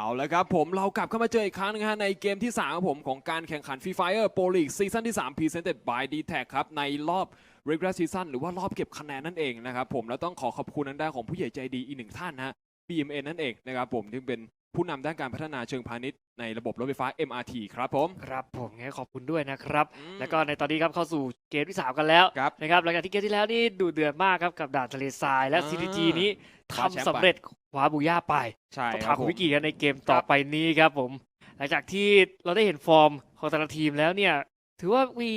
เอาละครับผมเรากลับเข้ามาเจออีกครั้งนึงฮะในเกมที่3ครับผมของการแข่งขัน Free Fire Pro League ซีซั่นที่ 3 Presented by d t a c ครับ ในรอบ Regular Season หรือว่ารอบเก็บคะแนนนั่นเองนะครับผมแล้วต้องขอขอบคุณทางด้านของผู้ใหญ่ใจดีอีกหนึ่งท่านนะฮะ BMN นั่นเองนะครับผมที่เป็นผู้นำด้านการพัฒนาเชิงพาณิชย์ในระบบรถไฟฟ้า MRT ครับผม ครับผมงั้นขอบคุณด้วยนะครับ อืม แล้วก็ในตอนนี้ครับเข้าสู่เกมที่ 3 กันแล้วครับนะครับหลังจากที่เกมที่แล้วนี่ดูเดือดมากครับกับด่านทะเลทรายและ อ่า CTG นี้คว้าแชมป์ ทำสำเร็จคว้าบูย่าไปใช่ต้องคถารัมบคุผณมวิกกี้กันในเกมต่อไปนี้ครับผม หลังจากที่เราได้เห็นฟอร์มของแต่ละทีมแล้วเนี่ย ถือว่ามี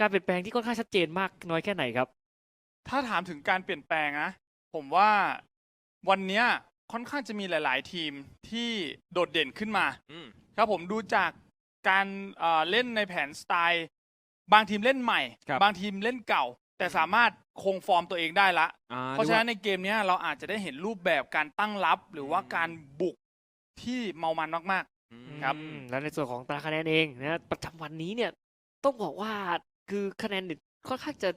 การเปลี่ยนแปลงที่ค่อนข้างชัดเจนมากน้อยแค่ไหนครับ ถ้าถามถึงการเปลี่ยนแปลงนะ ผมว่าวันเนี้ยค่อนข้างจะมีหลาย ๆ ทีมที่โดดเด่นขึ้นมาอืมครับผมดูจากการเอ่อเล่นในแผนสไตล์ บางทีมเล่นใหม่ครับบางทีมเล่นเก่า แต่สามารถคงฟอร์มตัวเองได้ละ อ่เพราะฉะนั้นในเกมเนี้ยเราอาจจะได้เห็นรูปแบบการตั้งรับ หรือว่าอืมการบุกที่เมามันมาก อืมครับ อืมแล้วในส่วนของตารางคะแนนเองนะประจำวันนี้เนี่ยต้องบอกว่าคือคะแนนเนี่ยค่อนข้างจะ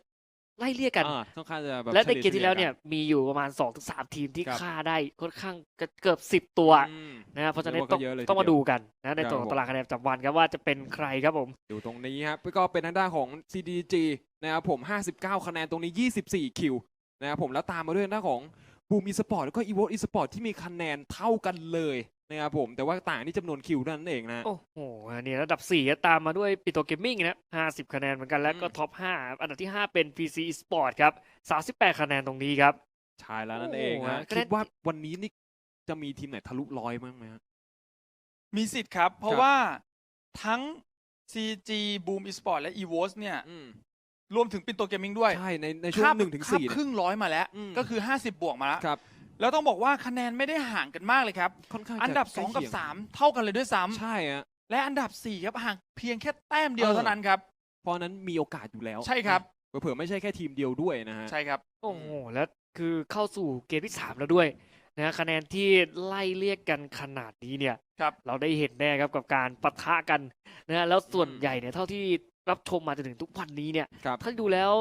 ไล่เลี่ยกัน อ่าค่อนข้างจะแบบและในฉเกมที่แล้วเนี่ยฉมีอยู่ประมาณ2อถึงสทีมที่ครับฆ่าได้ค่อนข้างเกือบ 10 ตัวอืม นะครับเพราะฉะนั้นเรียกว่าต้องก็เยอะเลยต้องมาทีเดียวดูกันนะในครับตัวของผม ตารางคะแนนประจำวันครับว่าจะเป็นใครครับผม อยู่ตรงนี้ครับก็เป็นทางด้านของ CDG นะครับผม 59 คะแนนตรงนี้ 24 คิวนะครับผมแล้วตามมาด้วยทางด้านของบูมอีสปอร์ตแล้วก็อี o ว e อีสปอร์ตที่มีคะแนนเท่ากันเลย นะครับผมแต่ว่าต่างที่จำนวนคิวเท่านั้นเองนะ โอ้โหอันนี้ระดับ4ก็ตามมาด้วยปิโตเกมมิ่งนะ50 คะแนนเหมือนกันแล้วก็อืมท็อป 5 อันดับที่ 5 เป็น PC Esport ครับ 38 คะแนนตรงนี้ครับ ใช่แล้วนั่นเองโอ้ฮะโหคิดว่าวันนี้นี่จะมีทีมไหนทะลุร้อยมั้งไหมฮะๆมีสิทธิ์ครับ เพราะครับว่าทั้ง CG Boom Esport และ EVOS เนี่ยอืมรวมถึงปินโตเกมมิ่งด้วย ใช่ ในในช่วงคาบหนึ่งถึงคาบสี่ครึ่งร้อยมาแล้วอืมก็คือ 50 บวกมาแล้วครับ แล้วต้องบอกว่าคะแนนไม่ได้ห่างกันมากเลยครับ ค่อนข้างอันดับจะใกล้2กับเคียง3เท่ากันเลยด้วยซ้ำใช่ฮะ และอันดับ 4 ครับห่างเพียงแค่แต้มเดียวเออ เท่านั้นครับ เพราะฉะนั้นมีโอกาสอยู่แล้วใช่ครับ เผื่อๆไม่ใช่แค่ทีมเดียวด้วยนะฮะ ใช่ครับ โอ้โหแล้วคือเข้าสู่เกมที่3แล้วด้วยนะคะแนนที่ไล่เรียกกันขนาดนี้เนี่ยครับ เราได้เห็นแน่ครับกับการปะทะกันนะฮะแล้วส่วนอืมใหญ่เนี่ยเท่าที่รับชมมาจนถึงทุกวันนี้เนี่ยครับ ถ้าดูแล้ว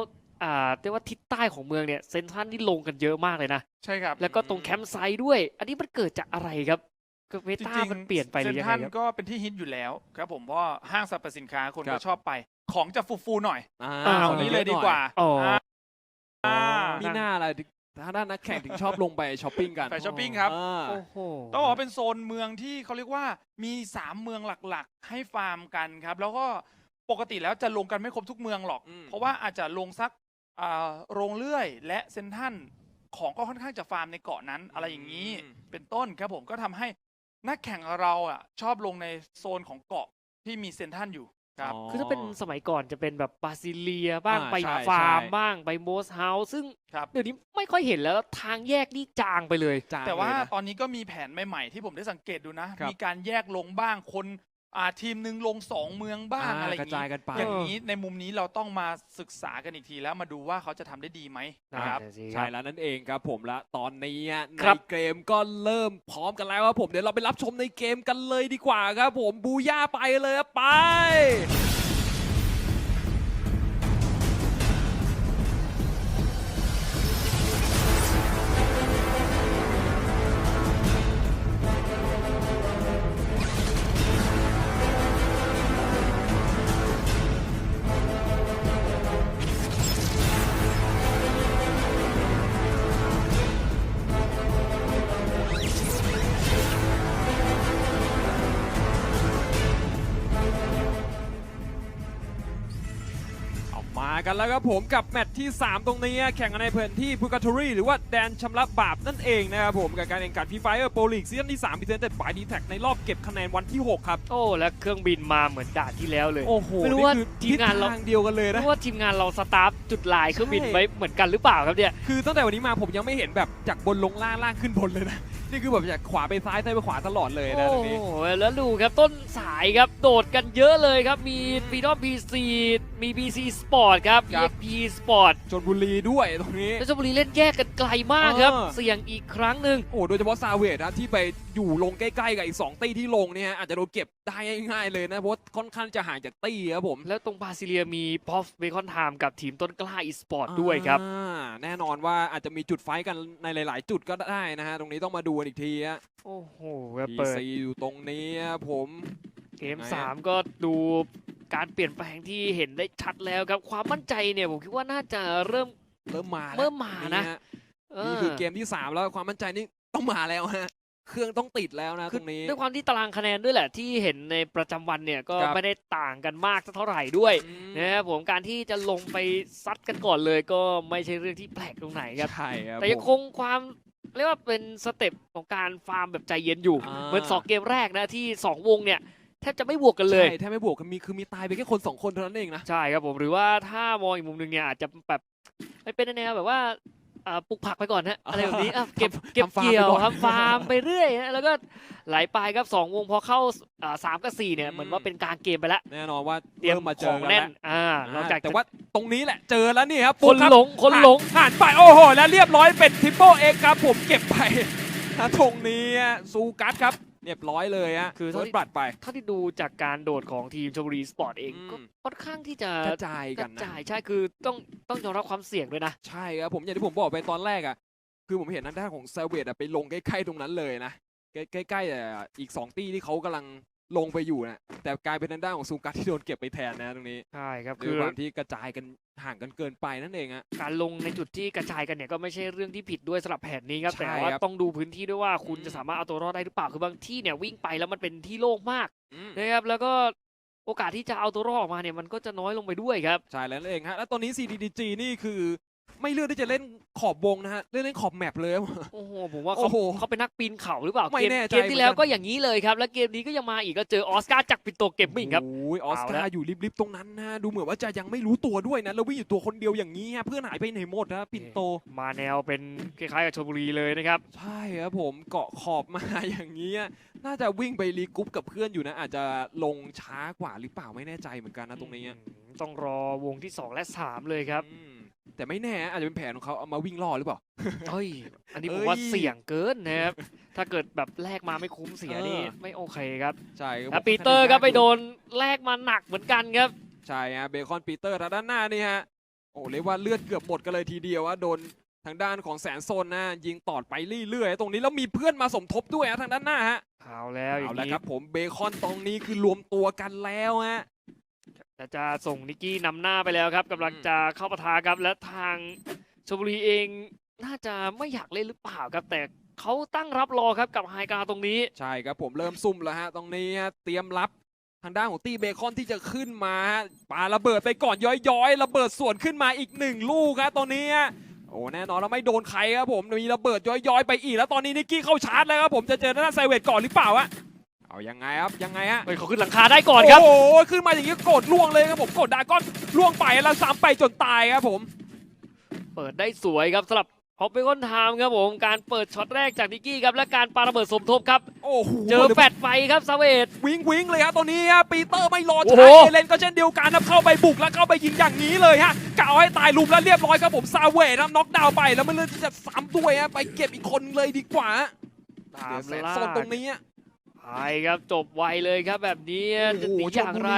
อ่าเรียกว่าทิศใต้ของเมืองเนี่ยเซนทรันนี่ลงกันเยอะมากเลยนะใช่ครับ แล้วก็ตรงแคมป์ไซด์ด้วย อันนี้มันเกิดจากอะไรครับก็เมจตาริงๆมันเปลี่ยนไปหรือยังเซ็ไงนทรัลครับก็เป็นที่ฮิตอยู่แล้วครับผมเพราะว่าห้างสรรพสินค้าคนครัก็บชอบไป ของจะฟูๆหน่อยอ่าอ่าขอนี้เลยดีกว่าอ๋ออ่ามีหน้าอะไรทางด้านนักแข่งถึงชอบลงไปช้อปปิ้งกันไปช้อปปิ้งครับอ่าโอ้โหต้องบอกว่าเป็นโซนเมืองที่เขาเรียกว่ามีสามเมืองหลักๆ ให้ฟาร์มกันครับ แล้วก็ปกติแล้วจะลงกันไม่ครบทุกเมืองหรอกอืมเพราะว่าอาจจะลงสักอ่า โรงเลื่อยและเซนทรันของก็ค่อนข้างจะฟาร์มในเกาะนั้น อะไรอย่างนี้เป็นต้นครับผมก็ทำให้นักแข่งเราอะ ชอบลงในโซนของเกาะที่มีเซนทรันอยู่ครับคือถ้าเป็นสมัยก่อนจะเป็นแบบบาซิเลียบ้างอ่าไปใช่ฟาร์มใช่บ้างไปโมสเฮาส์ซึ่งครับเดี๋ยวนี้ไม่ค่อยเห็นแล้วทางแยกนี่จางไปเลยจางแต่ว่าเลยนะตอนนี้ก็มีแผนใหม่ๆที่ผมได้สังเกตดูนะครับมีการแยกลงบ้างคน อ่าทีมหนึ่งลงสองเมืองบ้างอ่าอะไรอย่ากงระจายกันไป อย่างนี้ในมุมนี้เราต้องมาศึกษากันอีกทีแล้วมาดูว่าเขาจะทำได้ดีไหมนะครับนั่นน่ะสิคใช่รับแล้วนั่นเองครับผมและตอนนี้อะในครับ เกมก็เริ่มพร้อมกันแล้วครับผมเดี๋ยวเราไปรับชมในเกมกันเลยดีกว่าครับผมบูย่าไปเลยครับไป แล้วครับผมกับแมตช์ที่ 3 ตรงนี้ แข่งกันในพื้นที่พูกาทอรีหรือว่าแดนชำระบาปนั่นเองนะครับผมกับการแข่งขันฟีไฟเออร์โปรลีกซีซั่นที่3พิเศษบายดีแท็ในรอบเก็บคะแนนวันที่ 6 ครับ โอ้และเครื่องบินมาเหมือนด่านที่แล้วเลย โอ้โหไม่รู้นี่ว่าคือทีมงานเราทิศทางเดียวกันเลยเพนะราะว่าทีมงานเราสตาฟจุดลายเครื่องบินใช่ไว้เหมือนกันหรือเปล่าครับเนี่ยคือตั้งแต่วันนี้มาผมยังไม่เห็นแบบจากบนลงล่างล่างขึ้นบนเลยนะนี่คือแบบจากขวาไปซ้ายซ้ายไปขวาตลอดเลยนะตโอ้รงนี้โหแล้วดูครับต้นสายครับโดดกันเยอะเลยครับมีฟีดอมพีซีมีบีซีสปอร์ตครับครับครับ EXP Sport ชนบุรีด้วยตรงนี้ เพชรบุรีเล่นแยกกันไกลมากครับ เออ เสี่ยงอีกครั้งหนึ่ง โอ้โดยเฉพาะซาเวดนะที่ไปอยู่ลงใกล้ๆกับอีก2ตี้ที่ลงเนี่ยฮะอาจจะโดนเก็บได้ง่ายๆเลยนะเพราะว่าค่อนข้างจะห่างจากตี้ครับผม แล้วตรงบาซิเลียมีพอฟเบคอนไทม์กับทีมต้นกล้าอีสปอร์ตด้วยครับ อ่าแน่นอนว่าอาจจะมีจุดไฟท์กันในหลาย ๆ จุดก็ได้นะฮะ ตรงนี้ต้องมาดูกันอีกทีฮะโอ้โหแบบเปิด PC อยู่ตรงนี้ครับผม เกม ไหนอะสามก็ดู การเปลี่ยนแปลงที่เห็นได้ชัดแล้วครับ ความมั่นใจเนี่ยผมคิดว่าน่าจะเริ่มเริ่มมาแล้วเริ่มมานะฮเอนี่คือเกมที่ 3 แล้วความมั่นใจนี่ต้องมาแล้วฮะเครื่องต้องติดแล้วนะคืตอรงนี้ด้วยความที่ตารางคะแนนด้วยแหละที่เห็นในประจำวันเนี่ยก็ครับไม่ได้ต่างกันมากสักเท่าไหร่ด้วยอืมนะครับผมการที่จะลงไปซัดกันก่อนเลยก็ไม่ใช่เรื่องที่แปลกตรงไหนครับใช่ครับแต่ยังผมคงความเรียกว่าเป็นสเต็ปของการฟาร์มแบบใจเย็นอยู่อ่าเหมือนสองเกมแรกนะที่สองวงเนี่ย แทบจะไม่บวกกันเลยใช่ถ้าไม่บวกกันมีคือมีตายไปแค่คนสองคนเท่านั้นเองนะใช่ครับผมหรือว่าถ้ามองอีกมุมหนึงเนี่ยอาจจะแบบไม่เป็นแนวแบบว่าอ่าปลูกผักไปก่อนฮะอะไรแบบนี้อะเก็บทำเก็บทำฟาร์มเกี่ยวไปก่อนทำฟาร์มไปเรื่อยฮะแล้วก็ไหลไปครับสองวงพอเข้าอ่าสามกับสี่เนี่ยอืมเหมือนว่าเป็นกลางเกมไปแล้วแน่นอนว่าเตรียมเริ่มมาเจขอองกันแน่แล้นวอ่านอกจากแต่ว่าตรงนี้แหละเจอแล้วนี่ครับคปุ๊บนครับหลงคนหลงผ่านไปโอ้โหแล้วเรียบร้อยเป็นทริปเปิลเอ็กครับผมเก็บไปถ้าตรงนี้ซูกัสครับ เรียบร้อยเลยฮะคือเฟิร์สบัตไปเท่าที่ดูจากการโดดของทีมชลบุรีสปอร์ตเองอืมก็ค่อนข้างที่จะกระจายกกัระนนะจายใช่คือต้องต้องยอมรับความเสี่ยงด้วยนะ ใช่ครับผมอย่างที่ผมบอกไปตอนแรกอะคือผมเห็นทางด้านของเซเวตไปลงใกล้ๆตรงนั้นเลยนะใกล้ๆใกล้ๆแต่อีก 2 ตี้ที่เขากำลัง ลงไปอยู่นะแต่กลายเป็นทางด้านของซูกัสที่โดนเก็บไปแทนนะตรงนี้ใช่ครับคืคืออความที่กระจายกันห่างกันเกินไปนั่นเองอะการลงในจุดที่กระจายกันเนี่ยก็ไม่ใช่เรื่องที่ผิดด้วยสำหรับแผนนี้ครับใช่แต่ว่าครับต้องดูพื้นที่ด้วยว่าคุณอืมจะสามารถเอาตัวรอดได้หรือเปล่าคือบางที่เนี่ยวิ่งไปแล้วมันเป็นที่โล่งมากอืมนะครับแล้วก็โอกาสที่จะเอาตัวรอดออกมาเนี่ยมันก็จะน้อยลงไปด้วยครับใช่แล้วนั่นเองฮะแล้วตอนนี้ CDDG นี่คือ ไม่เลือกที่จะเล่นขอบวงนะฮะเลือกเล่นขอบแมปเลยครับโอ้โหผมว่าโอ้เขาโหเขาเป็นนักปีนเขาหรือเปล่าไม่เกมแน่ใจเกมที่แล้วเหมือนกัน ก็อย่างนี้เลยครับ แล้วเกมนี้ก็ยังมาอีกก็เจอออสการ์จากปินโตเกมมิ่งครับ โอ้ยออสเอากาละ ร์อยู่ริบๆตรงนั้นนะดูเหมือนว่าจะยังไม่รู้ตัวด้วยนะแล้ววิ่งอยู่ตัวคนเดียวอย่างนี้ฮะเพื่อนหายไปไหนหมดนะปินโต มาแนวเป็นคล้ายๆกับชลบุรีเลยนะครับ ใช่ครับผมเกาะขอบมา อย่างนี้อะน่าจะวิ่งไปรีกรุ๊ปกับเพื่อนอยู่นะ อาจจะลงช้ากว่าหรือเปล่าไม่แน่ใจเหมือนกันนะตรงนี้อะอืมต้องรอวงที่ 2 และ 3 เลยครับ อืม แต่ไม่แน่อาจจะเป็นแผนของเขาเอามาวิ่งล่อหรือเปล่าเฮ้ย อันนี้ผเอ้มยว่าเสี่ยงเกินนะครับ ถ้าเกิดแบบแลกมาไม่คุ้มเสียนี่เออไม่โอเคครับใช่แล้วปีเตอร์ครับไปโดนแลกมาหนักเหมือนกันครับ ใช่ฮะเบคอนปีเตอร์ทางด้านหน้านี่ฮะโอ้เรียกว่าเลือดเกือบหมดกันเลยทีเดียวว่าโดนทางด้านของแสนโซนนะยิงตอดไปเรื่อยๆตรงนี้แล้วมีเพื่อนมาสมทบด้วยฮะทางด้านหน้าฮะเอาแล้วอย่าเอางละนี้ครับผมเบคอนตรงนี้คือรวมตัวกันแล้วฮะ แต่จะส่งนิกกี้นำหน้าไปแล้วครับกำลังจะเข้าปะทะครับและทางชลบุรีเองน่าจะไม่อยากเล่นหรือเปล่าครับ แต่เขาตั้งรับรอครับกับไฮการตรงนี้ ใช่ครับผมเริ่มซุ่มแล้วฮะตรงนี้ฮะเตรียมรับทางด้านของตี้เบคอนที่จะขึ้นมาฮะปาระเบิดไปก่อนย้อยๆ ระเบิดสวนขึ้นมาอีกหนึ่งลูกครับตรงนี้โอ้แน่นอนแล้วไม่โดนใครครับผมมีระเบิดย้อยๆไปอีกแล้วตอนนี้นิกกี้เข้าชาร์จแล้วครับผมจะเจอทางด้าไซเวตก่อนหรือเปล่าอะ เอายังไงครับยังไงฮะเฮ้ยเขาขึ้นหลังคาได้ก่อนครับโอ้โหขึ้นมาอย่างนี้กดล่วงเลยครับผมกดดราก้อนล่วงไปแล้วซ้ำไปจนตายครับผม เปิดได้สวยครับสำหรับฮอปเปอร์ไทม์ครับผมการเปิดช็อตแรกจากนิกกี้ครับและการปาระเบิดสมทบครับโอ้โหเจอแฟดไฟครับซาเวตวิงวิงเลยครับตอนนี้ฮะปีเตอร์ไม่รอโอ้ช้าโหเอเลนก็เช่นเดียวกันนะเข้าไปบุกแล้วเข้าไปยิงอย่างนี้เลยฮะกะเอาให้ตายลุมแล้วเรียบร้อยครับผมซาเวทนะน็อกดาวน์ไปแล้วมันเลือกที่จะซ้ำด้วยฮะไปเก็บอีกคนเลยดีกว่าตาเดี๋ยมวแสนล่าโซนตรงนี้อะ ไปครับจบไวเลยครับแบบนี้โอ้โหจะหนีอย่างไร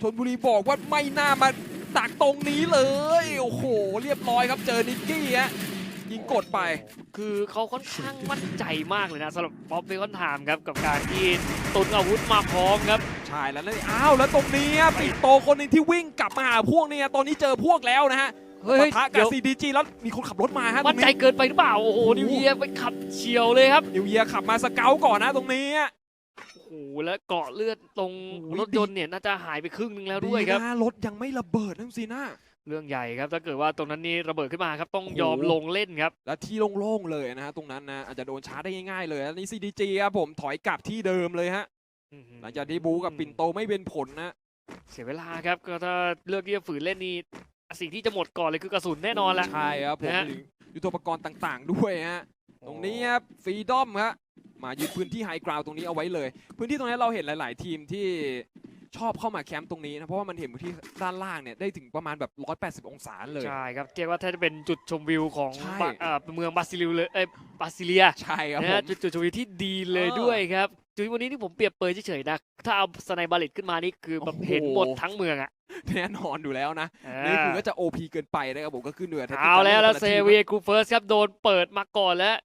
ชนบุรีบอกว่าไม่น่ามาตักตรงนี้เลย โอ้โห เรียบร้อยครับเจอนิกกี้ฮะยิงกดไป คือเขาค่อนข้างมั่นใจมากเลยนะสำหรับป๊อปเปอร์ไทม์ครับกับการที่ตุนอาวุธมาพร้อมครับใช่แล้วนั่นอ้าวแล้วตรงนี้อะปิดโตคนหนึ่งที่วิ่งกลับมาหาพวกเนี่ยตอนนี้เจอพวกแล้วนะฮะเฮ้ยปะทะเดี๋กับยว CDG แล้วมีคนขับรถมาฮะตรมั่นงใจนี้เกินไปหรือเปล่าโอ้โหนิวเยียไปขับเฉียวเลยครับนิวเยียขับมาสเกลก่อนนะตรงนี้อะโอ้โหแล้วเกาะเลือดตรงโอ้โหรถยนต์เนี่ยน่าจะหายไปครึ่งหนึงแล้วด้วยครับ นะรถยังไม่ระเบิดนะคุณซีน่าเรื่องใหญ่ครับถ้าเกิดว่าตรงนั้นนี่ระเบิดขึ้นมาครับต้องโอ้โหยอมลงเล่นครับ และที่โล่งๆเลยนะฮะตรงนั้นนะอาจจะโดนชาร์จได้ง่ายๆเลยอันนี้ CDG ครับผมถอยกลับที่เดิมเลยฮะหลังจากที่บูกับปิ่นโตไม่เป็นผลนะ เสียเวลาครับก็ถ้าเลือกที่จะฝืนเล่นนี่สิ่งที่จะหมดก่อนเลยคือกระสุนแน่นอนแหละ ใช่ครับผมนะฮะ หรือยุทโธปกรณ์ต่างๆ ด้วยฮะ ตรงนี้ครับฟรีดอมครับมายึดพื้นที่ไฮกราวตรงนี้เอาไว้เลย พื้นที่ตรงนี้เราเห็นหลาย ๆ ทีมที่ชอบเข้ามาแคมป์ตรงนี้นะเพราะว่ามันเห็นที่ด้านล่างเนี่ยได้ถึงประมาณแบบ 180 องศาเลย ใช่ครับเรียกว่าถ้าจะเป็นจุดชมวิวของใช่บะเอ่อเมืองบาซิลิวเลยเอ้ยบาซิเลียใช่ครับนะผฮะมจุดจุดชมวิวที่ดีเลยเออด้วยครับจุดวันนี้ที่ผมเปรียบเปรยเฉยๆนะถ้าเอาสไนบาเลตขึ้นมานี่คือแบบโอ้โหเห็นหมดทั้งเมืองอะแน่นอนอยู่แล้วนะนี่คือก็จะ OP เกินไปนะครับผมก็คือเหนือเอาแล้วแล้วต่ะเซทีมเวียกูเฟิร์สครับโดนเปิดมาก่อนแล้ว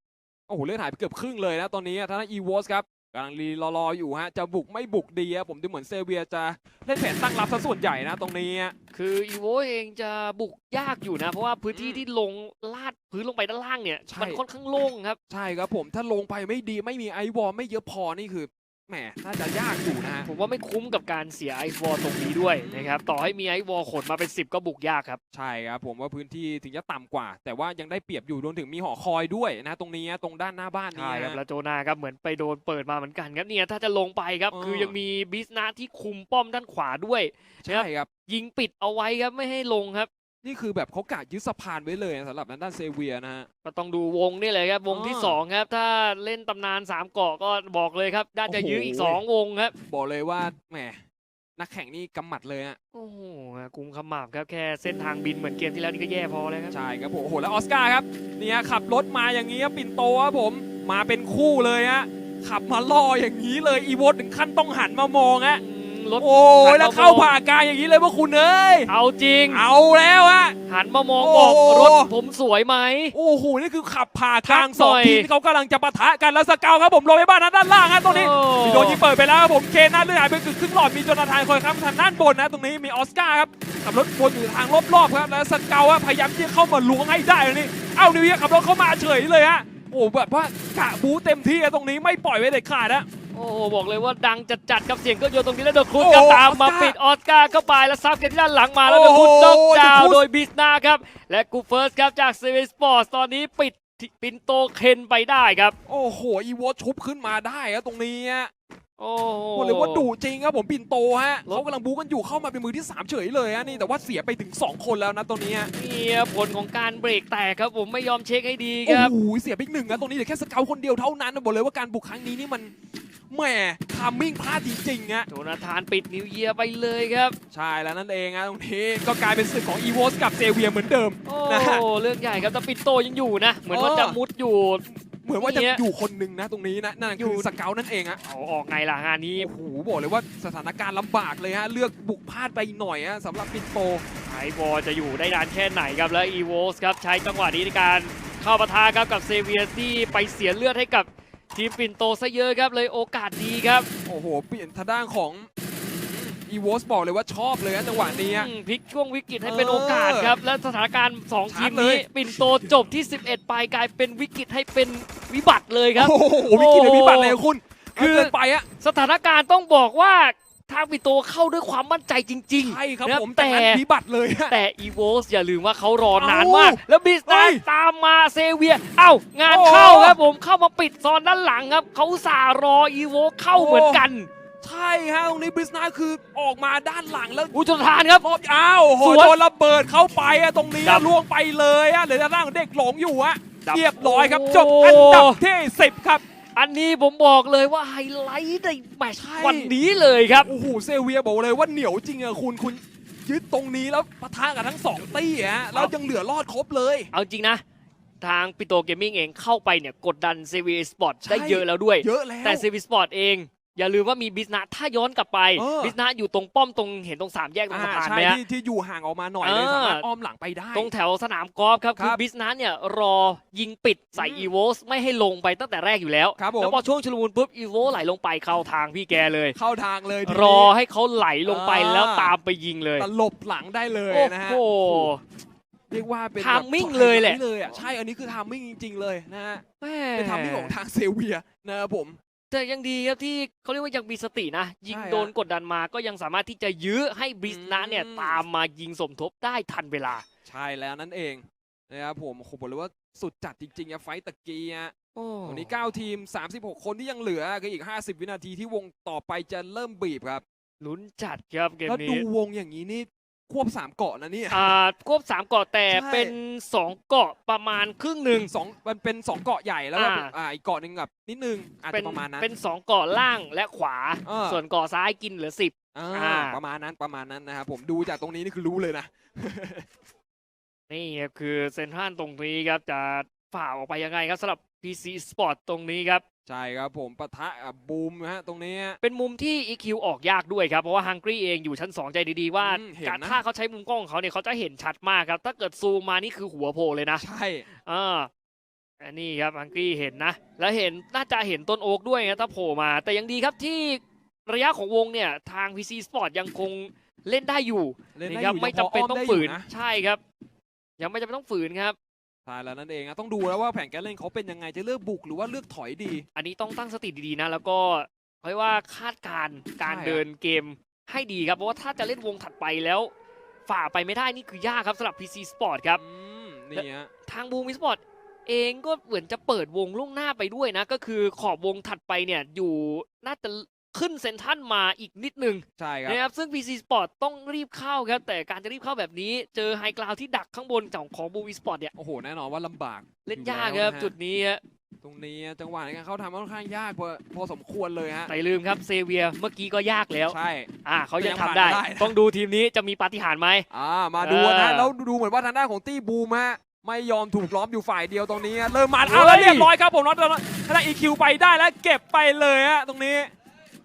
โอ้โหเลือดหายไปเกือบครึ่งเลยนะตอนนี้ทางด้านอีวอสครับกำลังรีรอๆอยู่ฮะ จะบุกไม่บุกดีครับผมดูเหมือนเซเวียจะเล่นแผนตั้งรับซะส่วนใหญ่นะตรงนี้อะคืออีโวเองจะบุกยากอยู่นะ เพราะว่าพื้นที่อืมที่ลงลาดพื้นลงไปด้านล่างเนี่ยใช่มันค่อนข้างโล่งครับ ใช่ครับผมถ้าลงไปไม่ดีไม่มีไอวอลไม่เยอะพอนี่คือ แหมน่าจะยากอยู่นะฮะผมว่าไม่คุ้มกับการเสียไอวอลตรงนี้ด้วยนะครับ ต่อให้มีไอวอลขนมาเป็น 10 ก็บุกยากครับ ใช่ครับ ผมว่าพื้นที่ถึงจะต่ำกว่า แต่ว่ายังได้เปรียบอยู่รวมถึงมีหอคอยด้วยนะตรงนี้ตรงด้านหน้าบ้านนี้ใช่ครับนะแล้วโจนาครับเหมือนไปโดนเปิดมาเหมือนกันครับเนี่ยถ้าจะลงไปครับเออคือยังมีบิสนาที่คุมป้อมด้านขวาด้วยใช่ครับยิงปิดเอาไว้ครับไม่ให้ลงครับ นี่คือแบบเขากะยึดสะพานไว้เลยสำหรับด้านเซเวียนะฮะ ก็ต้องดูวงนี่เลยครับ วงที่อ่าสองครับ ถ้าเล่นตำนานสามเกาะก็บอกเลยครับน่าจะโอ้โหยื้ออีกสองวงครับ บอกเลยว่าแหมนักแข่งนี่กำหมัดเลยฮะโอ้โหกุมขมับครับแค่เส้นทางบินเหมือนเกมที่แล้วนี่ก็แย่พอแล้วครับ ใช่ครับผมโอ้โหแล้วออสการ์ครับเนี่ยขับรถมาอย่างนี้ครับปิ่นโตครับผมมาเป็นคู่เลยฮะขับมาล่ออย่างนี้เลยอีโวตถึงขั้นต้องหันมามองฮะ อืม รถโอ้หัยนมามองแล้วเข้าผ่ากลางอย่างนี้เลยพวกคุณเอ้ยเอาจริง เอาแล้วฮะ หันมามองโอ้บอกโหรถผมสวยไหม โอ้โหนี่คือขับผ่ากลางพักสองหน่อย ทีมที่เขากำลังจะปะทะกันแล้วสเกาวครับผมลงไปบ้านด้านล่างฮะตรงนี้โอ้มีโดนยิงเปิดไปแล้วครับผมเคนน่าเลือดหายไปเกือบครึ่งหลอดมีโจนาธานคอยค้ำทางด้านบนนะตรงนี้มีออสการ์ครับขับรถวนอยู่ทางรอบๆครับแล้วสเกาวอะพยายามที่จะเข้ามาล้วงให้ได้ตรงนี้เอ้านิวเยียร์ขับรถเข้ามาเฉยเลยฮะโอ้แบบว่ากะบูเต็มที่อะตรงนี้ไม่ปล่อยไว้เด็ดขาดนะ โอ้โหบอกเลยว่าดังจัดจัดๆกับเสียงก็โยนตรงนี้แล้วโดนครุดโอ้ก็ตามมาออสการ์ปิดออสการ์เข้าไปแล้วซับกันที่ด้านหลังมาแล้วโดนครุดโอ้น็อกโหดาวจะครุดโดยบิสนาครับ และกูเฟิร์สครับจากเซเว่นสปอร์ตตอนนี้ปิดปินโตเคนไปได้ครับ โอ้โหอีวอชุบขึ้นมาได้ครับตรงนี้ฮะโอ้โหบอกเลยว่าดุจริงครับผมปิ่นโตฮะรถเขากำลังบูกันอยู่เข้ามาเป็นมือที่สามเฉยเลยฮะนี่แต่ว่าเสียไปถึงสองคนแล้วนะตรงนี้ฮะเนี่ยผลของการเบรกแตกครับผมไม่ยอมเช็คให้ดีคโอ้รับโหเสียไปอีกหนึ่งนะตรงนี้เหลือแค่สเกลคนเดียวเท่านั้นนะบอกเลยว่าการบุกครั้งนี้นี่มัน แหมทามมิ่งพลาดจริงๆฮะโจนาธานปิดนิวเยียร์ไปเลยครับ ใช่แล้วนั่นเองฮะตรงนี้ก็กลายเป็นศึกของอีโวสกับเซเวียเหมือนเดิมโอ้นะฮะ เรื่องใหญ่ครับแต่ปินโตยังอยู่นะ เหมือนว่าเออ จะมุดอยู่ เหมือนว่าจะเนี่ยอยู่คนหนึ่งนะ ตรงนี้นะนั่นอยู่ คือสเกลนั่นเองฮะเอาออกไงล่ะงานนี้โอ้โหบอกเลยว่าสถานการณ์ลำบากเลยฮะเลือกบุกพลาดไปหน่อยฮะสำหรับปินโต ไอวอลจะอยู่ได้นานแค่ไหนครับ แล้วอีโวสครับ ใช้จังหวะนี้ในการเข้าปะทะครับกับเซเวียที่ไปเสียเลือดให้กับ ทีมปิ่นโตซะเยอะครับเลยโอกาสดีครับ โอ้โห เปลี่ยนทางด้านของอีโวสบอกเลยว่าชอบเลยฮะจังหวะนี้ฮะอืมพลิกช่วงวิกฤตให้เป็นเออโอกาสครับ และสถานการณ์ 2 ทีมชัดเลนี้ยปิ่นโตจบที่ 11 ไปกลายเป็นวิกฤตให้เป็นวิบัติเลยครับ โอ้โหวิกฤตเลยวิบัติเลยคุณ คืคืออเกินไปอะ สถานการณ์ต้องบอกว่า ทางปิ่นโตเข้าด้วยความมั่นใจจริงใช่ครับนะผมแต่แต่นั้นวิบัติเลยฮะๆแต่อีโวสอย่าลืมว่าเขารอนานเอ้ามาก แล้วบิสเฮ้ตันยตามมาเซเวียเอ้างานโอ้เข้าครับผมเข้ามาปิดซอนด้านหลังครับเขาอุตสาห์รออีโวเข้าโอ้เหมือนกันใช่ฮะตรงนี้บริสนาคือออกมาด้านหลังแล้วอุยจนทานครับรอบอ้าวโอ้โหสวนโดนระเบิดเข้าไปอะตรงนี้ครัอะบล่วงไปเลยอะเหลือด้านล่างเด็กหลงอยู่อะดับเรียบร้อยครับโอ้จบอันดับที่ 10 ครับ อันนี้ผมบอกเลยว่าไฮไลท์ในแมตช์ใช่วันนี้เลยครับ โอ้โหเซเวียบอกเลยว่าเหนียวจริงอะคุณคุณยึดตรงนี้แล้วปะทะกับทั้งสองตี้อะแล้วยังเหลือรอดครบเลย เอาจริงนะ ทางปิโตเกมมิ่งเองเข้าไปเนี่ยกดดัน CV Sport ใช่ได้เยอะแล้วด้วย เยอะแล้ว แต่ CV Sport เอง อย่าลืมว่ามีบิสนะถ้าย้อนกลับไปเออ บิสนะอยู่ตรงป้อมตรงเห็นตรงสามแยกตรงอ่าสะพานใช่ไหมฮะ ที่ที่อยู่ห่างออกมาหน่อยเลยเออ สามารถอ้อมหลังไปได้ ตรงแถวสนามกอล์ฟครับครับคือบิสนะเนี่ยรอยิงปิดใส่อืมอีโวสไม่ให้ลงไปตั้งแต่แรกอยู่แล้ว ครับผม แล้วพอช่วงชุลมุนปุ๊บอีโวไหลลงไปเข้าทางพี่แกเลย เข้าทางเลยทีนี้ รอให้เขาไหลลงไปอ่า แล้วตามไปยิงเลยตลบหลังได้เลยโอ้นะฮะ โห เรียกว่าเป็นทามมิ่งเลยแหละเลยอะใช่อันนี้คือทามมิ่งจริง ๆ เลยนะฮะ แม่ เป็นทามมิ่งของทางเซเวียนะครับผม แต่ยังดีครับที่เขาเรียกว่ายังมีสตินะ ยิงใช่ฮะโดนกดดันมาก็ยังสามารถที่จะยื้อให้บริสนะเนี่ยอืมตามมายิงสมทบได้ทันเวลา ใช่แล้วนั่นเองนะครับผมโอ้โหบอกเลยว่าสุดจัดจริงๆอะไฟต์ตะกี้อะโอ้วันนี้ 9 ทีม 36 คนที่ยังเหลือก็อีก 50 วินาทีที่วงต่อไปจะเริ่มบีบครับลุ้นจัดครับเกมแล้วดูนี้วงอย่างนี้นี่ ควบสามเกาะนะเนี่ยอ่าควบสามเกาะแต่ใช่เป็นสองเกาะประมาณครึ่งหนึ่งสองมันเป็นสองเกาะใหญ่แล้วก็อ่าอ่าอีกเกาะหนึ่งแบบนิดนึงอาจเป็จะประมาณนั้นเป็นสองเกาะล่างและขวาเออส่วนเกาะซ้ายกินเหลือสิบอ่าอ่าประมาณนั้นประมาณนั้นนะครับผมดูจากตรงนี้นี่คือรู้เลยนะ นี่ครับคือเซนทรัลตรงนี้ครับจะฝ่าออกไปยังไงครับสำหรับ PC Sport ตรงนี้ครับ ใช่ครับผมปะทะกับบูมนะฮะตรงนี้ เป็นมุมที่ EQ ออกยากด้วยครับ เพราะว่าฮังกี้เองอยู่ชั้น 2 ใจดีๆ ว่าอืมเห็นนะ การถ้าเขาใช้มุมกล้องของเขาเนี่ยเขาจะเห็นชัดมากครับ ถ้าเกิดซูมมานี่คือหัวโผล่เลยนะใช่ อ่าอันนี้ครับฮังกี้เห็นนะ แล้วเห็นน่าจะเห็นต้นโอ๊กด้วยนะถ้าโผล่มา แต่ยังดีครับที่ระยะของวงเนี่ยทาง PC Sport ยังคงเล่นได้อยู่ เล่นได้นะอครับยู่ไม่ยังจำเป็นพต้องได้ฝืนยู่ะใช่ครับ ยังไม่จำเป็นต้องฝืนครับ ใช่แล้วนั่นเองนะต้องดูแล้วว่าแผนการเล่นเขาเป็นยังไงจะเลือกบุกหรือว่าเลือกถอยดี อันนี้ต้องตั้งสติดีๆนะแล้วก็เรียกว่าคาดการณ์การใช่อะเดินเกมให้ดีครับเพราะว่าถ้าจะเล่นวงถัดไปแล้ว ฝ่าไปไม่ได้นี่คือยากครับสำหรับ PC Sport ครับอืมนี่ฮะทางบูมสปอร์ตเองก็เหมือนจะเปิดวงล่วงหน้าไปด้วยนะ ก็คือขอบวงถัดไปเนี่ยอยู่น่าจะ ขึ้นเซนทรันมาอีกนิดนึงใช่ครับนะครับซึ่ง PC Sport ต้องรีบเข้าครับ แต่การจะรีบเข้าแบบนี้ เจอไฮกราวที่ดักข้างบนของของบูมสปอร์ตเนี่ยโอ้โห แน่นอนว่าลำบากเล่นอยู่ยากแล้วครับนะฮะจุดนี้ฮะตรงนี้จังหวะในการเข้าทำค่อนข้างยากพอพอสมควรเลยฮะแต่อย่าลืมครับเซเวียเมื่อกี้ก็ยากแล้วใช่อ่าเขายังแต่ยังทำผ่านได้ได้นะต้องดูทีมนี้จะมีปาฏิหาริย์ไหมอ่ามาดูนะเออแล้วดูเหมือนว่าทางด้านของตี้บูมฮะไม่ยอมถูกล้อมอยู่ฝ่ายเดียวตรงนี้ฮะเริ่มมาเฮ้ยเอาแล้วเรียบร้อยครับผมน็อตทางด้านอีคิวไปได้แล้วเก็บไปเลยฮะตรงนี้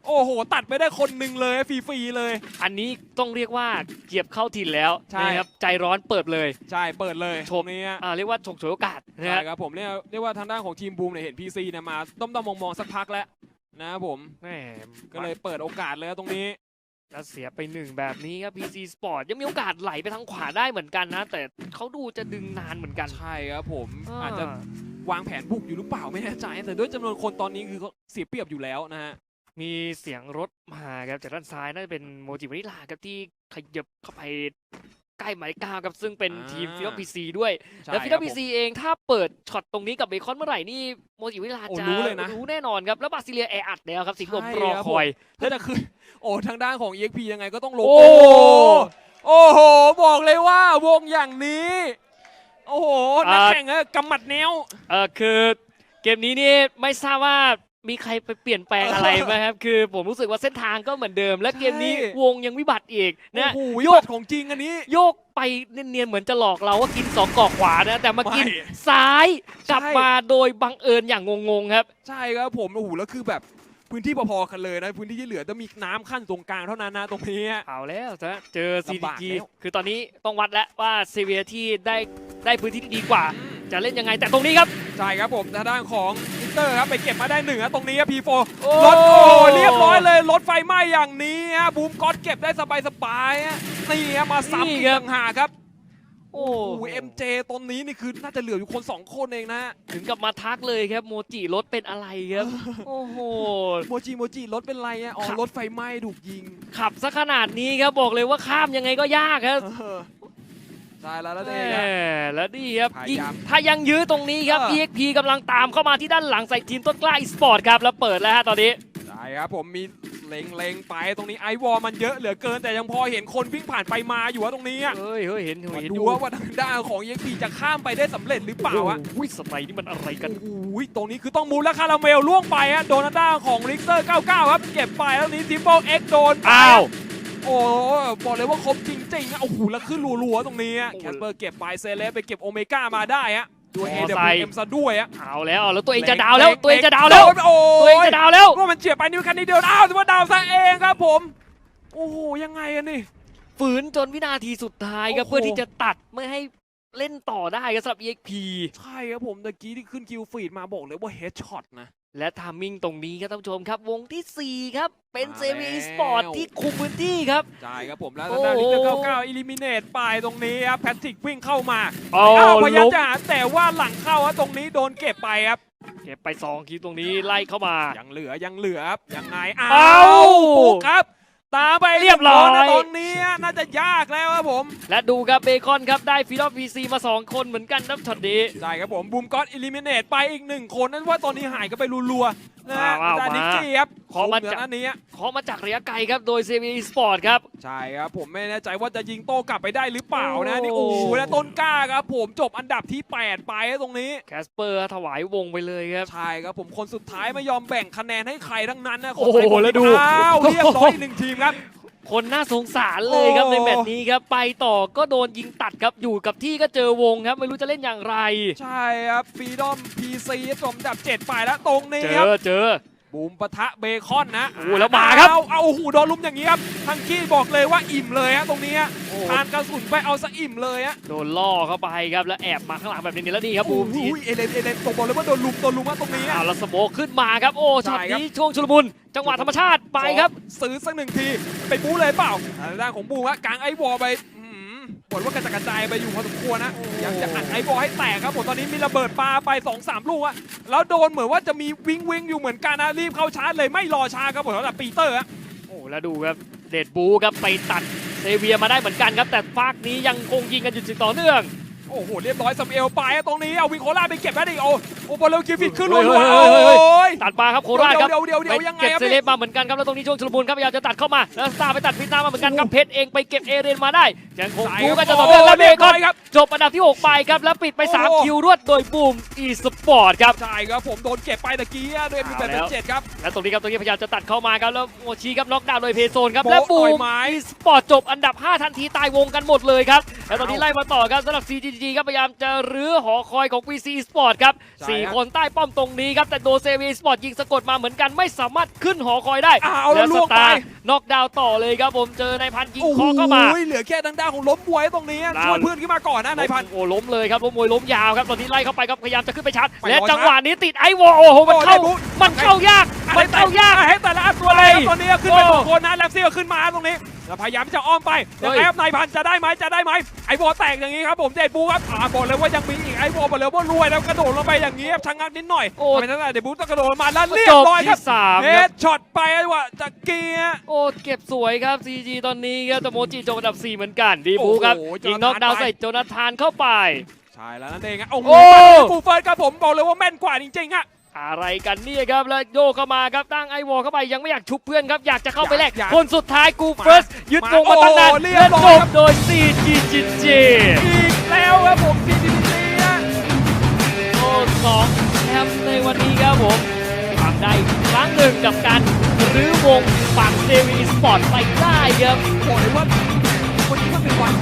โอ้โห ตัดไปได้คนหนึ่งเลยฟรีๆเลย อันนี้ต้องเรียกว่าเกียบเข้าถิ่นแล้วใช่ นะครับใจร้อนเปิดเลย ใช่เปิดเลยชตรมงนี้ฮะอ่าเรียกว่าฉกฉวยโอกาสนะใช่ฮะครับผมเรียกเรียกว่าทางด้านของทีมบูมเนี่ยเห็นพีซีเนี่ยมาต้มๆมองๆสักพักแล้วนะครับผมแหมก็เลยเปิดโอกาสเลยครับตรงนี้ แล้วเสียไปหนึ่งแบบนี้ครับ PC Sport ยังมีโอกาสไหลไปทางขวาได้เหมือนกันนะ แต่เขาดูจะดึงนานเหมือนกันใช่ครับผมอ่าอาจจะวางแผนบุกอยู่หรือเปล่าไม่แน่ใจ แต่ด้วยจำนวนคนตอนนี้คือเขาเสียเปรียบอยู่แล้วนะฮะ มีเสียงรถมาครับจากด้านซ้ายน่าจะเป็นโมจิวานิลาครับที่ขยับเข้าไปใกล้หมายเลขเก้าครับซึ่งเป็นทีมอ่าฟิลพีซีด้วยใช่แล้วฟิลครับพีผมซีเองถ้าเปิดช็อตตรงนี้กับเบคอนเมื่อไหร่นี่โมจิวานิลาโอ้จะรู้เลยนะรู้แน่นอนครับ แล้วบราซิเลียแออัดแล้วครับสิงคโปร์ใช่รอครับคอยถ้าจะขึ้นโอ้ทางด้านของ EXP ยังไงก็ต้องลงโอ้โอ้โหบอกเลยว่าวงอย่างนี้ โอ้โหนักแข่งอะกำหมัดแนวเออคือเกมนี้นี่ไม่ทราบว่า มีใครไปเปลี่ยนแปลงอะไรไหมครับ คือผมรู้สึกว่าเส้นทางก็เหมือนเดิม และเกมนี้ใช่วงยังวิบัติอีกโอ้นะโหโยยกกของจริงอันนี้ โยกไปเนียนๆเหมือนจะหลอกเราว่ากินสองกอกขวานะ แต่มากินไม่ซ้ายกลับใช่มาโดยบังเอิญอย่างงงๆครับ ใช่ครับผมโอ้โหแล้วคือแบบพื้นที่พอๆกันเลยนะพื้นที่ที่เหลือจะมีน้ำขั้นตรงกลางเท่านั้นนะตรงนี้อะเอาแล้วนะเจอลำบาก CDG แล้วคือตอนนี้ต้องวัดแล้วว่าเซเวียที่ได้ได้พื้นที่ที่ดีกว่า จะเล่นยังไงแต่ตรงนี้ครับ ใช่ครับผมทางด้านของอินเตอร์ครับไปเก็บมาได้หนึ่งครับตรงนี้พีโฟโอ้ รถโอ้โหเรียบร้อยเลยรถไฟไหม้อย่างนี้ฮะบูมก็อตเก็บได้สบายๆฮะนี่ฮะมาซ้ำอีกต่างหากครับโอ้โอ้โหเอ็มเจตอนนี้นี่คือน่าจะเหลืออยู่คนสองคนเองนะถึงกับมาทักเลยครับโมจิรถเป็นอะไรครับ โอ้โห โมจิโมจิรถเป็นไรอะอ๋อครับ รถไฟไหม้ถูกยิงขับซะขนาดนี้ครับบอกเลยว่าข้ามยังไงก็ยากครับ เออ ใช่แล้วแล้วแหเองครับมแล้วนี่ครับพยายามยิงถ้ายังยื้อตรงนี้ครับเออ EXP กำลังตามเข้ามาที่ด้านหลังใส่ทีมต้นกล้าอีสปอร์ตครับ แล้วเปิดแล้วฮะตอนนี้ใช่ครับผมมีเล็งเล็งๆไปตรงนี้ไอวอลมันเยอะเหลือเกิน แต่ยังพอเห็นคนวิ่งผ่านไปมาอยู่ว่าตรงนี้อะเฮ้ยเฮ้ยเห็นมาเห็นดูว่าว่าทางด้านของยังปีจะข้ามไปได้สำเร็จหรือเปล่าอะโอ้ยสไนนี่มันอะไรกันโอ้ยตรงนี้คือต้องมูลและคาราเมลล่วงไปฮะโดนทางด้านของลิกเตอร์ 99 ครับ เก็บไปแล้วนี้ทิปเปิลเอ็กโดนไปอ้าว โอ้บอกเลยว่าครบจริงๆอะโอ้โหแล้วขึ้นรัวๆตรงนี้อะโอ้โหแคสเปอร์เก็บไปเซเลสไปเก็บโอเมก้ามาได้ฮะด้วยมอไซค์ AWM ซะด้วยอะเอาแล้วแล้วตัวเองจะดาวแล้วตัวเองจะดาวแล้วโอ้ตัวเองยจะดาวแล้วว่ามันเฉียบไปนิ้วคันนี้เดียวอ้าวแต่ว่าดาวซะเองครับผม โอ้โหยังไงอะนี่ฝืนจนวินาทีสุดท้ายครับโอ้โหเพื่อที่จะตัดไม่ให้เล่นต่อได้ครับสำหรับ EXP ใช่ครับผมตะกี้ที่ขึ้นคิวฟีดมาบอกเลยว่าเฮดช็อตนะ และทามมิ่งตรงนี้ครับท่านผู้ชมครับ วงทีสี่4 ครับ เป็นมาเซเวียแล้ว สปอร์ตที่คุมพื้นที่ครับ ใช่ครับผมแล้วโอ้ทางโหด้านลิเตอร์99อิลิมิเนตไปตรงนี้ครับแพทริกวิ่งเข้ามาเอาอ้าวพยายามล้มจะหาแต่ว่าหลังเข้าครับตรงนี้โดนเก็บไปครับ เก็บไป 2 คิวตรงนี้ไล่เข้ามา ยังเหลือยังเหลือครับยังไงอ้าเอ้าวปุ๊กครับ ตามไปเรียบร้อยนะตอนนี้น่าจะยากแล้วครับผม และดูครับเบคอนครับได้ฟีดอฟพีซีมา 2 คนเหมือนกันนับช็อตนี้ใช่ครับผมบูมก็อตอิลิมิเนตไปอีกหนึ่งคนนั่นว่าตอนนี้หายกันไปรัวนะฮะอ้าวจามานิกกี้ครับขอมาคมจากเหนืออันนี้เคาะมาจากระยะไกลครับโดยเซวีสปอร์ตครับใช่ครับผมไม่แน่ใจว่าจะยิงโต้กลับไปได้หรือเปล่านะโอ้นี่โอ้โหแล้วต้นกล้าครับผมจบอันดับที่ 8 ไปตรงนี้แคสเปอร์ถวายวงไปเลยครับใช่ครับผมคนสุดท้ายไม่ยอมแบ่งคะแนนให้ใครทั้งนั้นนะโอ้โหคนไทยบอกแล้วดูอ้าวเรียบร้อยอีกหนึ่งทีมครับ คนน่าสงสารเลยครับโอ้ในแมตช์นี้ครับไปต่อก็โดนยิงตัดครับอยู่กับที่ก็เจอวงครับ ไม่รู้จะเล่นอย่างไร ใช่ครับฟีดอมพีซีจบอันดับ7ไปแล้วตรงนี้เจครับอเจอ บูมปะทะเบคอนนะโอ้โหแล้วมาครับ เอเอาโอ้โหโดนลุมอย่างนี้ครับทังกี้บอกเลยว่าอิ่มเลยฮะตรงนี้ฮะโอ้ทานกระสุนไปเอาซะอิ่มเลยฮะโดนล่อเข้าไปครับแล้วแอบมาข้างหลังแบบนี้แล้วนี่ครับบูมทีโอ้ยเอเลนเอเลนตกบอกเลยว่าโดนลุมโดนลุมว่าตรงนี้ฮะเอาแล้วสโมกขึ้นมาครับโอ้ช็อตใช่ครับ นี้ช่วงชุลมุน จังหวะธรรมชาติไปครับซื้อสักหนึ่งที ไปบู๊เลยเปล่าทางด้านของบูฮะกลางไอวอลไป บอหือผลว่ากระจัดกระจายไปอยู่พอสมควรนะอยากจะอัดไอบอลให้แตกครับผมตอนนี้มีระเบิดปลาไป2อสามลูกอะแล้วโดนเหมือนว่าจะมีวิงวิงอยู่เหมือนกันนะรีบเข้าชาร์จเลยไม่รอช้าครับผมสำหรับปีเตอร์อะโอ้แล้วดูครับเดดบูครับไปตัดเซเวียมาได้เหมือนกันครับ แต่ฟากนี้ยังคงยิงกันอยู่ต่อเนื่อง โอ้โหเรียบร้อยสมเอลไปอะตรงนี้เอาวิงโคล่าไปเก็บได้ดิโอ้โอ้บอลเลวกิฟฟิตขึ้นเฮ้รัยวๆเฮ้ยเฮ้ยเฮ้ยโอ้ยตัดมาครับโคราชครับเดี๋ยวเดี๋ยวเดี๋ยวไปยังไงเก็บครับเซเลบมาเหมือนกันครับแล้วตรงนี้ช่วงชุลมุนครับพยายามจะตัดเข้ามาแล้วสตาร์ไปตัดพิซซ่ามาเหมือนกันครับเพชรเองไปเก็บเอเรนมาได้ยังคงสายบูคกัรันบจะต่อเนื่องโอ้แล้วเบเรียบคร้ออนยครับจบอันดับที่ 6 ไปครับแล้วปิดไปโอ้โห3คิวรวดโดยบูมอีสปอร์ตครับใช่ครับผมโดนเก็บไปตะกี้อะด้วยมีเอาเป็นแล้วเจ็ดครับและตรงนี้ครับตรงนี้พยายามจะตัดเข้ามาครับแล้วโมชีครับน็อกดาวน์โดยเพโซนครับโบ๊ะและบูต่อยมไม้อีสปอร์ตจบอันดับ 5 ทันทีตายวงกันหมดเลยครับแล้วตอนนี้ไล่มาต่อครับสำหรับ CGG ครับพยายามจะรื้อหอคอยของ VC Sport ครับใช่สี่ครับคนใต้ป้อมตรงนี้ครับ แต่โดนเซวีสปอร์ตยิงสะกดมาเหมือนกันไม่สามารถขึ้นหอคอยได้อ้าวแล้วสล่วงตาไปร์น็อกดาวน์ต่อเลยครับผมเจอนายพันธุ์ยิงโอ้โหเคอเข้ามาเหลือแค่ทางด้านของล้มบวยตรงนี้อะดาวช่วยเพื่อนขึ้นมาก่อนนะนายพันธุ์โอ้ล้มเลยครับล้มมวยล้มยาวครับตอนนี้ไล่เข้าไปครับพยายามจะขึ้นไปชาร์จไปรอและจังหวะนี้ติดไอวอลโอ้โหมันโอ้เข้าได้บุ๊มันเข้ายากมันเข้ายากให้แต่ละอันตัวเลยครับตอนนี้ขึ้นไปโอ้สองคนนะแลปซี่ก็ขึ้นมาตรงนี้ แล้วพยายามจะอ้อมไปเฮ้ยังยไงครับนายพันธุ์จะได้ไหมจะได้ไหมไอ้บอลแตกอย่างนี้ครับผมเดดบูครับอ่าบอกเลยว่ายังมีอีกไอ้บอลบอกเลยว่ารวยแล้วกระโดดลงไปอย่างนี้ครับชะงักนิดหน่อยโอ้ทำไมตั้งแต่เดดบูต้องกระโดดลงมาแล้วเรียจบบร้อยครัที่บสามเฮครับดช็อตไปว่าจะเกียร์โอ้เก็บสวยครับ CG ตอนนี้ครับแต่โมจิจบอันดับ4เหมือนกันดีบูครับโอ้โหยิงน็อกดาวน์โจนาธานไปใส่โจนาธานเข้าไปใช่แล้วนั่นเองอะโอ้โหโอ้กูเฟิร์สครับผมบอกเลยว่าแม่นกว่าจริงๆอะ อะไรกันเนี่ยครับแล้วโยกเข้ามาครับตั้งไอวอลเข้าไปยังไม่อยากชุบเพื่อนครับอยากจะเข้าไปแลกอยากคนสุดท้ายกูมาเฟิร์สยึดวงมาตั้งนานโอ้เรียและบร้จอยบครับโดย CG GG อีกแล้วครับผม CGC อะโอ้สองแชมป์ในวันนี้ครับผมทำได้อีกครั้งหนึ่งกับการรื้อวงฝั่งเซวีสปอร์ตไปได้ครับบอกเลยว่าวันนี้มันเป็นวัน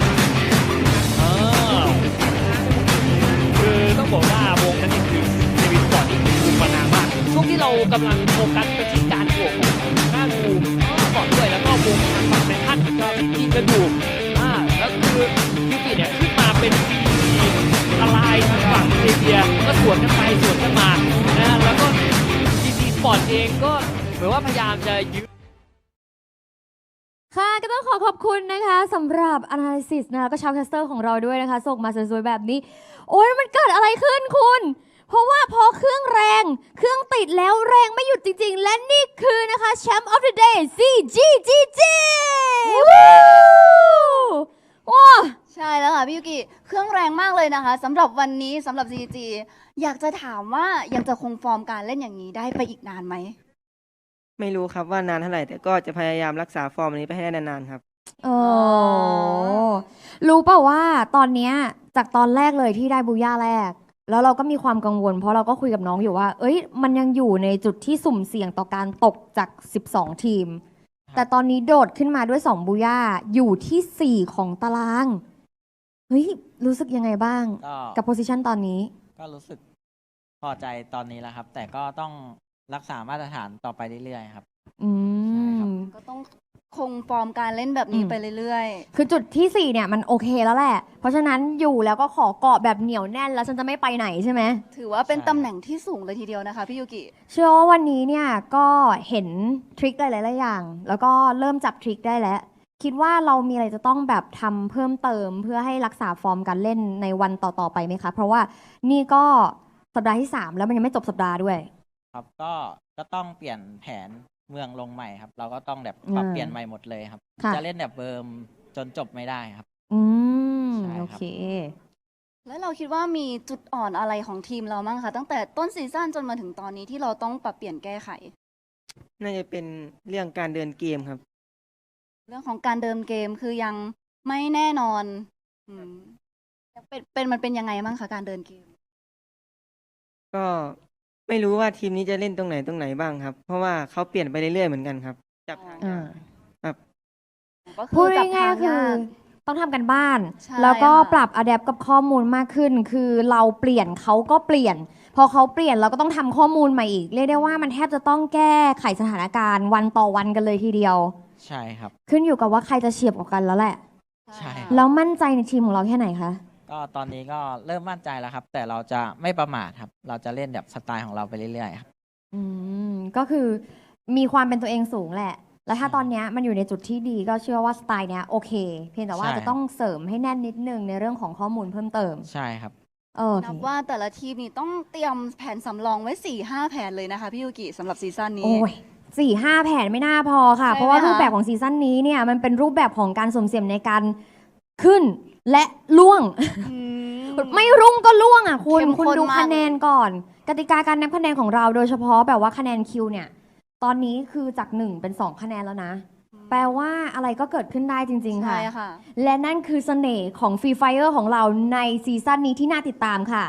อ่าคือต้องบอกว่า ช่วงที่เรากำลังโฟกัสไปที่การบวกของหน้าบูมก่อนด้วยแล้วก็วงทางฝั่งเซนทรันก็ที่ทีมกันอยู่อ่าแล้วคือยูกิเนี่ยขึ้นมาเป็นซีอะไรทางฝั่งเซเบียก็สวนกันไปสวนกันมานะแล้วก็ GG Sport เองก็เหมือนว่าพยายามจะยื้อค่ะก็ต้องขอขอบคุณนะคะสำหรับ Analysis นะคะก็ชาวแคสเตอร์ของเราด้วยนะคะ ส่งมาสวยๆแบบนี้ โอ้ยมันเกิดอะไรขึ้นคุณ เพราะว่าพอเครื่องแรง เครื่องติดแล้วแรงไม่หยุดจริง ๆ และนี่คือนะคะแชมป์ of the day CGGG วู้ว้าใช่แล้วค่ะพี่ยุกิเครื่องแรงมากเลยนะคะสำหรับวันนี้สำหรับ CG อยากจะถามว่ายังจะคงฟอร์มการเล่นอย่างนี้ได้ไปอีกนานไหม ไม่รู้ครับว่านานเท่าไหร่แต่ก็จะพยายามรักษาฟอร์มนี้ไปให้ได้นานๆครับ โอ้รู้เปล่าว่าตอนเนี้ยจากตอนแรกเลยที่ได้บูย่าแรก แล้วเราก็มีความกังวล เพราะเราก็คุยกับน้องอยู่ว่า เอ้ย มันยังอยู่ในจุดที่สุ่มเสี่ยงต่อการตกจาก 12 ทีม แต่ตอนนี้โดดขึ้นมาด้วย 2 บูย่าอยู่ทีสี่4 ของตาราง เฮ้ย รู้สึกยังไงบ้าง ก็กับโพซิชันตอนนี้ ก็รู้สึกพอใจตอนนี้แล้วครับ แต่ก็ต้องรักษามาตรฐานต่อไปเรื่อยๆครับ อืใช่ครับม ก็ต้องคงฟอร์มการเล่นแบบนี้อืมไปเรื่อย คือจุดที่ 4 เนี่ยมันโอเคแล้วแหละ เพราะฉะนั้นอยู่แล้วก็ขอเกาะแบบเหนียวแน่นแล้วฉันจะไม่ไปไหนใช่ไหม ๆ ถือว่าเป็นใช่ตำแหน่งที่สูงเลยทีเดียวนะคะพี่ยุกิ เชื่อว่าวันนี้เนี่ยก็เห็นทริคหลายๆอย่าง แล้วก็เริ่มจับทริคได้แล้ว คิดว่าเรามีอะไรจะต้องแบบทำเพิ่มเติมเพื่อให้รักษาฟอร์มการเล่นในวันต่อๆไปไหมคะ เพราะว่านี่ก็สัปดาห์ที่ 3 แล้วมันยังไม่จบสัปดาห์ด้วย ครับก็ก็ต้องเปลี่ยนแผน เมืองลงใหม่ครับ เราก็ต้องแบบปรับอ่าเปลี่ยนใหม่หมดเลยครับ ค่ะ จะเล่นแบบเบิร์มจนจบไม่ได้ครับ อืม ใช่ครับโอเค แล้วเราคิดว่ามีจุดอ่อนอะไรของทีมเราบ้างคะตั้งแต่ต้นซีซั่นจนมาถึงตอนนี้ที่เราต้องปรับเปลี่ยนแก้ไข น่าจะเป็นเรื่องการเดินเกมครับ เรื่องของการเดินเกมคือยังไม่แน่นอนอืมเป็นเป็นมันเป็นยังไงบ้างคะการเดินเกม ก็ ไม่รู้ว่าทีมนี้จะเล่นตรงไหนตรงไหนบ้างครับ เพราะว่าเขาเปลี่ยนไปเรื่อยๆเหมือนกันครับ จับทางยาก ครับ ก็คืพูดอจับทาง่ายงๆคืยาอก ต้องทำกันบ้าน ใช่แล้วก็ค่ะ ปรับอัดแอปกับข้อมูลมากขึ้น คือเราเปลี่ยนเขาก็เปลี่ยน พอเขาเปลี่ยนเราก็ต้องทำข้อมูลใหม่อีก เรียกได้ว่ามันแทบจะต้องแก้ไขสถานการณ์วันต่อวันกันเลยทีเดียว ใช่ครับ ขึ้นอยู่กับว่าใครจะเฉียบกว่ากันแล้วแหละ ใช่ แล้วมั่นใจในทีมของเราแค่ไหนคะ ก็ตอนนี้ก็เริ่มมั่นใจแล้วครับ แต่เราจะไม่ประมาทครับ เราจะเล่นแบบสไตล์ของเราไปเรื่อยๆครับอืมก็คือมีความเป็นตัวเองสูงแหละ แล้วถ้าใช่ตอนเนี้ยมันอยู่ในจุดที่ดีก็เชื่อว่าสไตล์เนี้ยโอเค เพียงแต่ว่าใช่จะต้องเสริมให้แน่นนิดนึงในเรื่องของข้อมูลเพิ่มเติม ใช่ครับ เออนับว่าแต่ละทีมนี่ต้องเตรียมแผนสำรองไว้4ี่ห้าแผนเลยนะคะพี่ยูกิสำหรับซีซั่นนี้ โอ้ยสี่ห้าแผนไม่น่าพอค่ะใช่ไหมเพราะว่าคะรูปแบบของซีซั่นนี้เนี่ยมันเป็นรูปแบบของการสมเสียมในการขึ้น และล่วงอืมไม่รุ่งก็ล่วงอะคุณเข้มข้นคุณดูมาก คะแนนเลยก่อน กติกาการนับคะแนนของเราโดยเฉพาะแบบว่าคะแนนคิวเนี่ย ตอนนี้คือจากหนึ่งเป็นสองคะแนนแล้วนะ แปลว่าอะไรก็เกิดขึ้นได้จริง ๆ ค่ะ ใช่ค่ะ และนั่นคือเสน่ห์ของ Free Fire ของเราในซีซั่นนี้ที่น่าติดตามค่ะ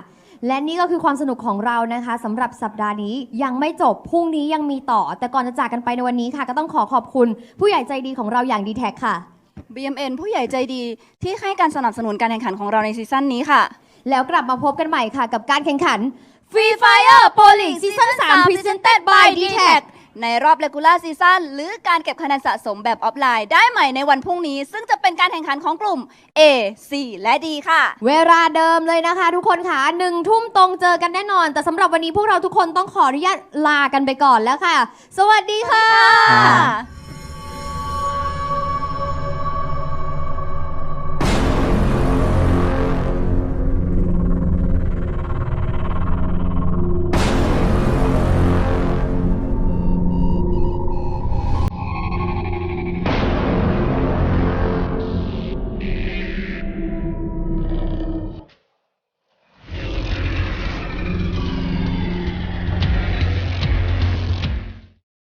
และนี่ก็คือความสนุกของเรานะคะสำหรับสัปดาห์นี้ยังไม่จบพรุ่งนี้ยังมีต่อ แต่ก่อนจะจากกันไปในวันนี้ค่ะ ก็ต้องขอขอบคุณ ผู้ใหญ่ใจดีของเราอย่างดีแท็ค่ะ BMN ผู้ใหญ่ใจดีที่ให้การสนับสนุนการแข่งขันของเราในซีซั่นนี้ค่ะ แล้วกลับมาพบกันใหม่ค่ะ กับการแข่งขัน Free Fire Pro League ซีซั่น3 Presented by d t a c ในรอบ regular season หรือการเก็บคะแนนสะสมแบบออฟไลน์ได้ใหม่ในวันพรุ่งนี้ ซึ่งจะเป็นการแข่งขันของกลุ่ม A C และ D ค่ะ เวลาเดิมเลยนะคะ ทุกคนค่ะหนึ่งทุ่มตรงเจอกันแน่นอน แต่สำหรับวันนี้พวกเราทุกคนต้องขออนุญาตลากันไปก่อนแล้วค่ะ สวัสดีค่ะค่ะ